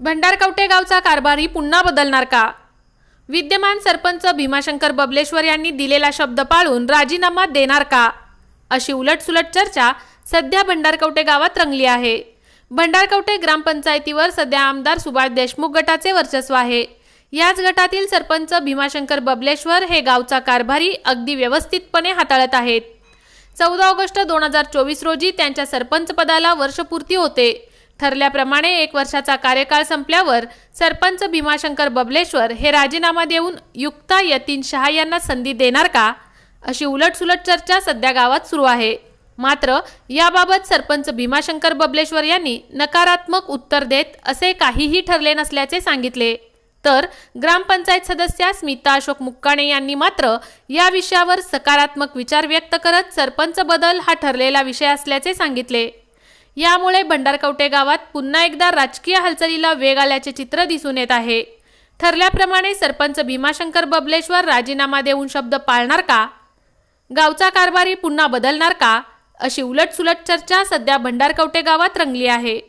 भंडारकवटे गावचा कारभारी पुन्हा बदलणार का? विद्यमान सरपंच भीमाशंकर बबलेश्वर यांनी दिलेला शब्द पाळून राजीनामा देणार का? अशी उलटसुलट चर्चा सध्या भंडारकवटे गावात रंगली आहे. भंडारकवटे ग्रामपंचायतीवर सध्या आमदार सुभाष देशमुख गटाचे वर्चस्व आहे. याच गटातील सरपंच भीमाशंकर बबलेश्वर हे गावचा कारभारी अगदी व्यवस्थितपणे हाताळत आहेत. चौदा ऑगस्ट दोन हजार चोवीस रोजी त्यांच्या सरपंच पदाला वर्षपूर्ती होते. ठरल्याप्रमाणे एक वर्षाचा कार्यकाळ संपल्यावर सरपंच भीमाशंकर बबलेश्वर हे राजीनामा देऊन युक्ता यतीन शहा यांना संधी देणार का? अशी उलटसुलट चर्चा सध्या गावात सुरू आहे. मात्र याबाबत सरपंच भीमाशंकर बबलेश्वर यांनी नकारात्मक उत्तर देत असे काहीही ठरले नसल्याचे सांगितले. तर ग्रामपंचायत सदस्या स्मिता अशोक मुक्काणे यांनी मात्र या विषयावर सकारात्मक विचार व्यक्त करत सरपंच बदल हा ठरलेला विषय असल्याचे सांगितले. यामुळे भंडारकवटे गावात पुन्हा एकदा राजकीय हालचालीला वेग आल्याचे चित्र दिसून येत आहे. ठरल्याप्रमाणे सरपंच भीमाशंकर बबलेश्वर राजीनामा देऊन शब्द पाळणार का? गावचा कारभारी पुन्हा बदलणार का? अशी उलटसुलट चर्चा सध्या भंडारकवटे गावात रंगली आहे.